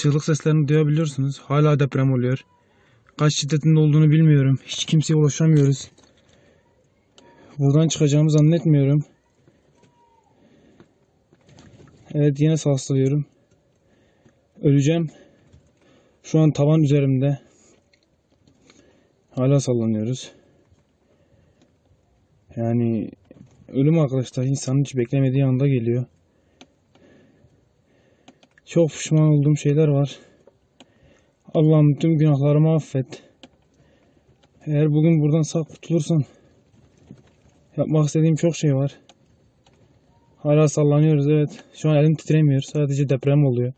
Çığlık seslerini duyabiliyorsunuz. Hala deprem oluyor. Kaç şiddetinde olduğunu bilmiyorum. Hiç kimseye ulaşamıyoruz. Buradan çıkacağımı zannetmiyorum. Evet yine sarsılıyorum. Öleceğim. Şu an tavan üzerimde. Hala sallanıyoruz. Yani ölüm arkadaşlar insanın hiç beklemediği anda geliyor. Çok pişman olduğum şeyler var. Allah'ım tüm günahlarımı affet. Eğer bugün buradan sağ kurtulursam yapmak istediğim çok şey var. Hala sallanıyoruz evet. Şu an elim titremiyor. Sadece deprem oluyor.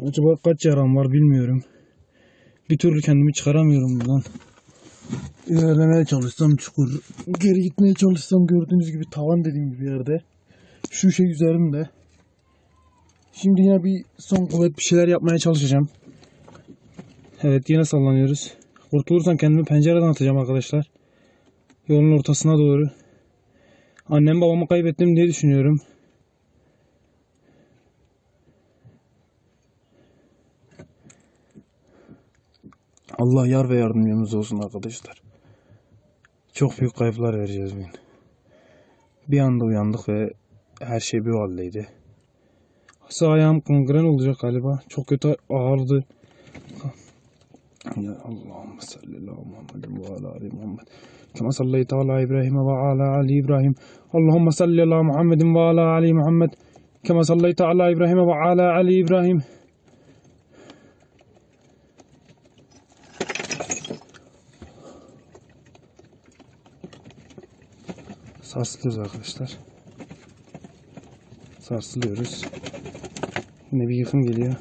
Acaba kaç yaram var bilmiyorum. Bir türlü kendimi çıkaramıyorum buradan. İlerlemeye çalışsam çukur. Geri gitmeye çalışsam gördüğünüz gibi tavan dediğim gibi yerde. Şu şey üzerimde. Şimdi yine bir son kuvvet bir şeyler yapmaya çalışacağım. Evet yine sallanıyoruz. Kurtulursam kendimi pencereden atacağım arkadaşlar. Yolun ortasına doğru. Annem babamı kaybettim diye düşünüyorum. Allah yar ve yardımcımız olsun arkadaşlar. Çok büyük kayıplar vereceğiz bugün. Bir anda uyandık ve her şey bir haldeydi. Sağ ayağım kongren olacak galiba. Çok kötü ağrıdı. Ya Allahümme salli ala Muhammedin ve ala ali Muhammed. Kema sallayti ala İbrahim ve ala ali İbrahim. Allahümme salli ala Muhammedin ve ala ali Muhammed. Kema sallayti ala İbrahim ve ala ali İbrahim. Sarsılıyoruz arkadaşlar. Sarsılıyoruz. Yine bir yıkım geliyor.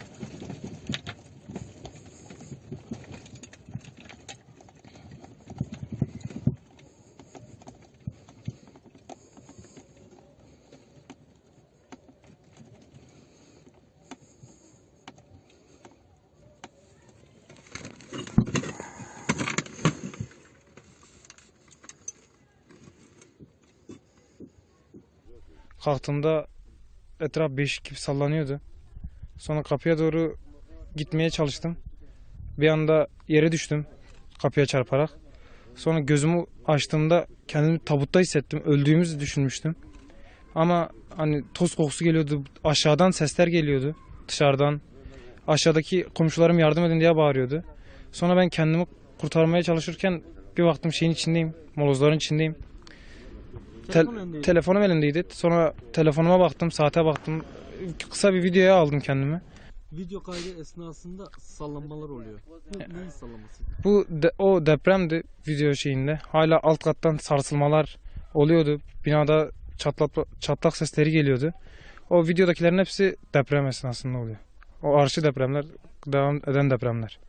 Kalktığımda etraf beşik gibi sallanıyordu. Sonra kapıya doğru gitmeye çalıştım. Bir anda yere düştüm kapıya çarparak. Sonra gözümü açtığımda kendimi tabutta hissettim. Öldüğümüzü düşünmüştüm. Ama hani toz kokusu geliyordu. Aşağıdan sesler geliyordu. Dışarıdan. Aşağıdaki komşularım yardım edin diye bağırıyordu. Sonra ben kendimi kurtarmaya çalışırken bir baktım şeyin içindeyim. Molozların içindeyim. Tel- telefonum elimdeydi. Sonra telefonuma baktım, saate baktım. Kısa bir videoya aldım kendimi. Video kaydı esnasında sallanmalar oluyor. Bu neyin sallaması? Bu de- o depremdi video şeyinde. Hala alt kattan sarsılmalar oluyordu. Binada çatlak çatlak sesleri geliyordu. O videodakilerin hepsi deprem esnasında oluyor. O arşi depremler, devam eden depremler.